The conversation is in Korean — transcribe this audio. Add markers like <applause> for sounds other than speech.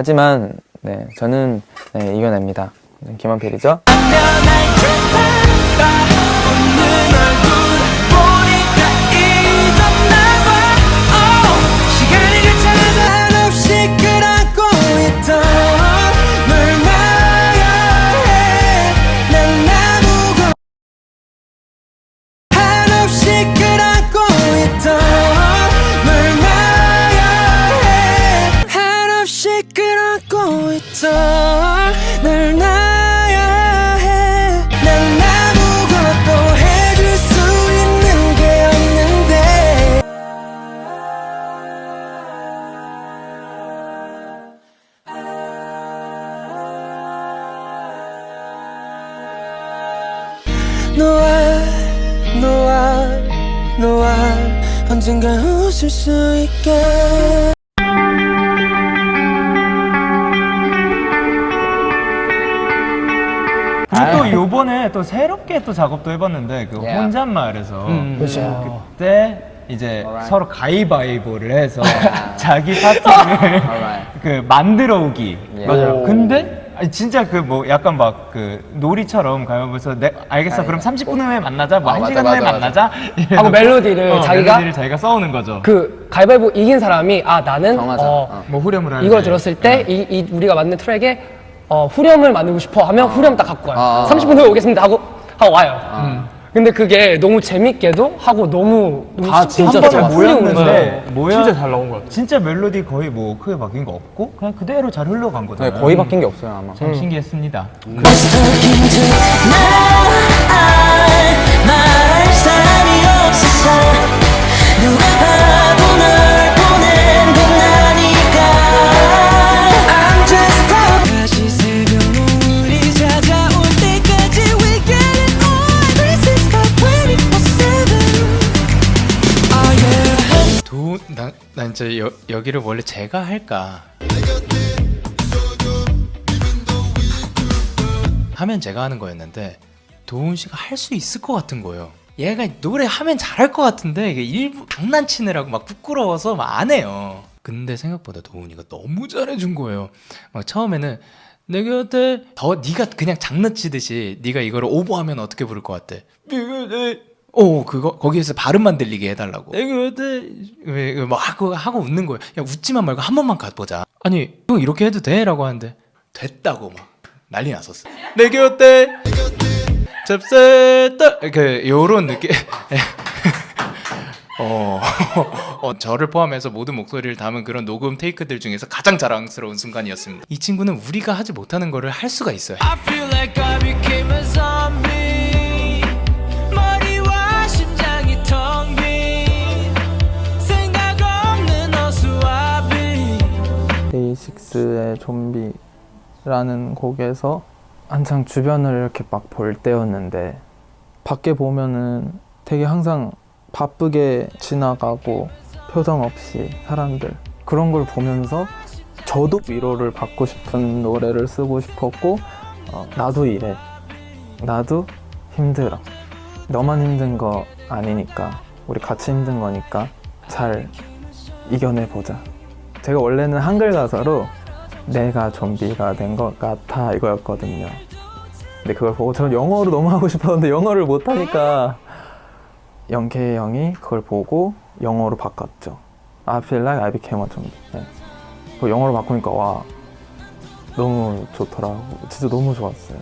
하지만 네, 저는 네, 이겨냅니다. 네, 김한필이죠. 있던 널 나야 해난 또 해줄 수 있는 게 없는데. 너와 너와 너와 언젠가 웃을 수 있게 또 새롭게 또 작업도 해봤는데 그 Yeah. 혼잣말에서 그렇죠. 그때 이제 서로 가위바위보를 해서 아. <laughs> 자기 파트를 Alright. 그 만들어 오기 Yeah. 맞아요 근데 아니, 진짜 그 뭐 약간 막 그 놀이처럼 가면서 내 알겠어 그럼 30분 후에 만나자 뭐 아, 한 맞아, 시간 후에 맞아, 만나자 하고 멜로디를 어, 자기가- 멜로디를 자기가 써오는 거죠 그 가위바위보 이긴 사람이 아 나는 정하자. 어, 어. 뭐 후렴을 하는 이걸 들었을 때이이 우리가 만든 트랙에 어, 후렴을 만들고 싶어 하면 후렴 딱 갖고 와요. 아. 30분 후에 오겠습니다 하고 하고 와요. 음. 근데 그게 너무 재밌게도 하고 너무 다 진짜 한 번에 좋았어요. 모였는데 뭐야 진짜 잘 나온 것 같아요. 진짜 멜로디 거의 뭐 크게 바뀐 거 없고 그냥 그대로 잘 흘러간 네, 거잖아요 거의 바뀐 게 없어요 아마. 참 신기했습니다 진짜 여, 여기를 원래 제가 할까? 하면 제가 하는 거였는데 도훈 씨가 할 수 있을 것 같은 거예요. 얘가 노래 하면 잘할 것 같은데 이게 일부 장난치느라고 막 부끄러워서 막 안 해요. 근데 생각보다 도훈이가 너무 잘해준 거예요. 막 처음에는 내 곁에 더 네가 그냥 장난치듯이 네가 이거를 오버하면 어떻게 부를 것 같아? 내 곁에 어 그거 거기에서 발음만 들리게 해달라고. 내 곁에 왜뭐 하고 하고 웃는 거예요. 야 웃지만 말고 한 번만 가보자. 아니 형 이렇게 해도 돼라고 하는데 됐다고 막 난리 났었어. 내 곁에 잽싸다. 그 요런 느낌. <laughs> 어, 어, 저를 포함해서 모든 목소리를 담은 그런 녹음 테이크들 중에서 가장 자랑스러운 순간이었습니다. 이 친구는 우리가 하지 못하는 거를 할 수가 있어요. I feel like I became 좀비라는 곡에서 한창 주변을 이렇게 막 볼 때였는데 밖에 보면은 되게 항상 바쁘게 지나가고 표정 없이 사람들 그런 걸 보면서 저도 위로를 받고 싶은 노래를 쓰고 싶었고 어, 나도 이래. 나도 힘들어. 너만 힘든 거 아니니까. 우리 같이 힘든 거니까 잘 이겨내 보자. 제가 원래는 한글 가사로 내가 좀비가 된 것 같아 이거였거든요. 근데 그걸 보고 저는 영어로 너무 하고 싶었는데 영어를 못 하니까 영케이 형이 그걸 보고 영어로 바꿨죠. I feel like I became a zombie. 네. 그 영어로 바꾸니까 와 너무 좋더라고. 진짜 너무 좋았어요.